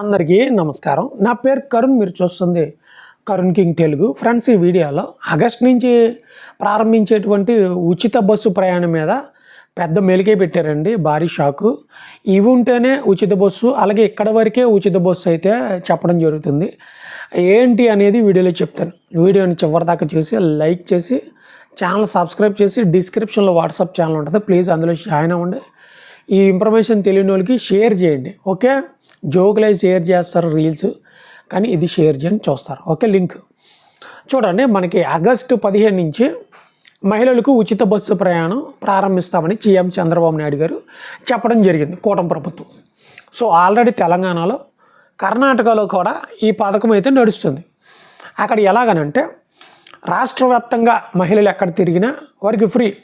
అందరికీ నమస్కారం. నా పేరు కరుణ్ మీరు చూస్తుంది కరుణ్ కింగ్ తెలుగు. ఫ్రెండ్స్ ఈ వీడియోలో ఆగస్ట్ నుంచి ప్రారంభించేటువంటి ఉచిత బస్సు ప్రయాణం మీద పెద్ద మెలికే పెట్టారండి. భారీ షాకు. ఇవి ఉంటేనే ఉచిత బస్సు అలాగే ఇక్కడ వరకే ఉచిత బస్సు అయితే చెప్పడం జరుగుతుంది. ఏంటి అనేది వీడియోలో చెప్తాను. వీడియోని చివరిదాకా చూసి లైక్ చేసి ఛానల్ సబ్స్క్రైబ్ చేసి డిస్క్రిప్షన్లో వాట్సాప్ ఛానల్ ఉంటుంది. ప్లీజ్ అందులో జాయిన్ అవ్వండి. ఈ ఇన్ఫర్మేషన్ తెలియని వాళ్ళకి షేర్ చేయండి. ఓకే? జోకులు షేర్ చేస్తారు రీల్స్. కానీ ఇది షేర్ చేయని చూస్తారు. Okay link. చూడండి మనకి ఆగస్టు పదిహేను నుంచి మహిళలకు ఉచిత బస్సు ప్రయాణం ప్రారంభిస్తామని సీఎం చంద్రబాబు నాయుడు గారు చెప్పడం జరిగింది కూటమి ప్రభుత్వం. సో ఆల్రెడీ తెలంగాణలో కర్ణాటకలో కూడా ఈ పథకం అయితే నడుస్తుంది. అక్కడ ఎలాగనంటే రాష్ట్ర వ్యాప్తంగా మహిళలు ఎక్కడ తిరిగినా వారికి ఫ్రీ.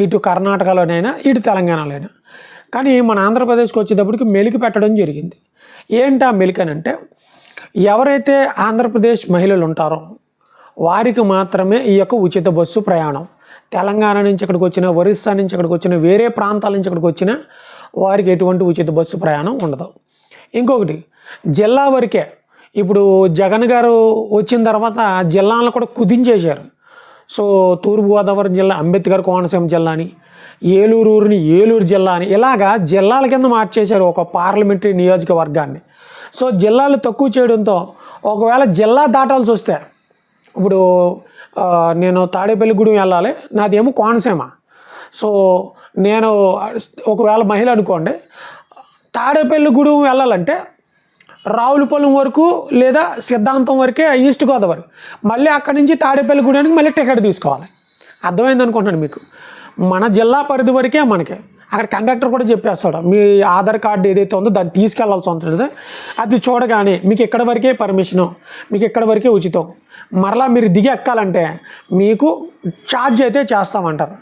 ఇటు కర్ణాటకలోనైనా ఇటు తెలంగాణలోనైనా. కానీ మన ఆంధ్రప్రదేశ్కి వచ్చేటప్పటికి మెలికి పెట్టడం జరిగింది. ఏంటి ఆ మెలికి అంటే ఎవరైతే ఆంధ్రప్రదేశ్ మహిళలు ఉంటారో వారికి మాత్రమే ఈ యొక్క ఉచిత బస్సు ప్రయాణం. తెలంగాణ నుంచి ఇక్కడికి వచ్చిన ఒరిస్సా నుంచి ఇక్కడికి వచ్చిన వేరే ప్రాంతాల నుంచి ఇక్కడికి వచ్చిన వారికి ఎటువంటి ఉచిత బస్సు ప్రయాణం ఉండదు. ఇంకొకటి జిల్లా వరకే ఇప్పుడు జగన్ గారు వచ్చిన తర్వాత జిల్లాలను కూడా కుదించేశారు. సో తూర్పుగోదావరి జిల్లా అంబేద్కర్ కోనసీమ జిల్లా అని ఏలూరు ఊరిని ఏలూరు జిల్లా అని ఇలాగా జిల్లాల కింద మార్చేశారు ఒక పార్లమెంటరీ నియోజకవర్గాన్ని. సో జిల్లాలు తక్కువ చేయడంతో ఒకవేళ జిల్లా దాటాల్సి వస్తే ఇప్పుడు నేను తాడేపల్లిగూడెం వెళ్ళాలి నాదేమో కోనసీమ. సో నేను ఒకవేళ మహిళ అనుకోండి తాడేపల్లిగూడెం వెళ్ళాలంటే రావులపాలెం వరకు లేదా సిద్ధాంతం వరకే ఈస్ట్ గోదావరి. మళ్ళీ అక్కడి నుంచి తాడేపల్లి గుడానికి మళ్ళీ టికెట్ తీసుకోవాలి. అర్థమైంది అనుకుంటున్నాను మీకు. మన జిల్లా పరిధి వరకే మనకి. అక్కడ కండక్టర్ కూడా చెప్పేస్తాడు. మీ ఆధార్ కార్డు ఏదైతే ఉందో దాన్ని తీసుకెళ్ళాల్సి ఉంటుంది. అది చూడగానే మీకు ఎక్కడి వరకే పర్మిషను మీకు ఎక్కడి వరకే ఉచితం. మరలా మీరు దిగి ఎక్కాలంటే మీకు ఛార్జ్ అయితే చేస్తామంటారు.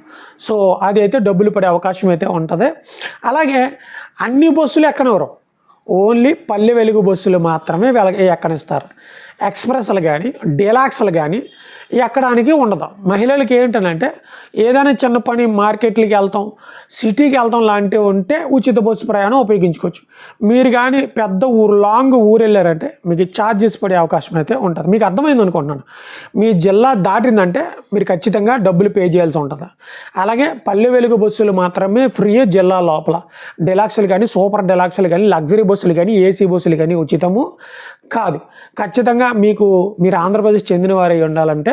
సో అది అయితే డబ్బులు పడే అవకాశం అయితే ఉంటుంది. అలాగే అన్ని బస్సులు ఎక్కనవరు ఓన్లీ పల్లె వెలుగు బస్సులు మాత్రమే వెల ఎక్కనిస్తారు. ఎక్స్ప్రెస్లు కానీ డీలాక్స్లు కానీ ఎక్కడానికి ఉండదు. మహిళలకి ఏంటంటే ఏదైనా చిన్న పని మార్కెట్లకి వెళ్తాం సిటీకి వెళ్తాం లాంటివి ఉంటే ఉచిత బస్సు ప్రయాణం ఉపయోగించుకోవచ్చు. మీరు కానీ పెద్ద ఊరు లాంగ్ ఊరు వెళ్ళారంటే మీకు ఛార్జెస్ పడే అవకాశం అయితే ఉంటుంది. మీకు అర్థమైంది అనుకుంటున్నాను. మీ జిల్లా దాటిందంటే మీరు ఖచ్చితంగా డబ్బులు పే చేయాల్సి ఉంటుంది. అలాగే పల్లె వెలుగు బస్సులు మాత్రమే ఫ్రీ జిల్లా లోపల. డెలాక్స్లు కానీ సూపర్ డెలాక్స్లు కానీ లగ్జరీ బస్సులు కానీ ఏసీ బస్సులు కానీ ఉచితము. కాదు. ఖచ్చితంగా మీకు మీరు ఆంధ్రప్రదేశ్ చెందిన వారై ఉండాలంటే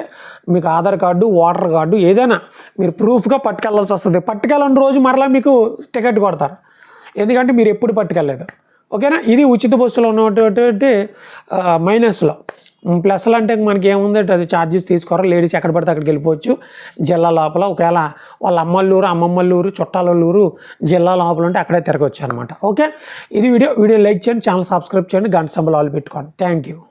మీకు ఆధార్ కార్డు ఓటర్ కార్డు ఏదైనా మీరు ప్రూఫ్గా పట్టుకెళ్ళాల్సి వస్తుంది. పట్టుకెళ్ళని రోజు మరలా మీకు టికెట్ కొడతారు. ఎందుకంటే మీరు ఎప్పుడు పట్టుకెళ్ళలేదు. ఓకేనా? ఇది ఉచిత బస్సులో ఉన్నటువంటి మైనస్లో. ప్లస్లు అంటే మనకి ఏముంది అది ఛార్జెస్ తీసుకోరు లేడీస్ ఎక్కడ పడితే అక్కడికి వెళ్ళిపోవచ్చు. జిల్లా లోపల ఒకవేళ వాళ్ళ అమ్మల్లూరు అమ్మమ్మల్లూరు చుట్టాలూరు జిల్లా లోపల ఉంటే అక్కడే తిరగవచ్చు అనమాట ఓకే ఇది వీడియో వీడియో లైక్ చేయండి ఛానల్ సబ్స్క్రైబ్ చేయండి గంట సంబలు ఆల్ పెట్టుకోండి. Thank you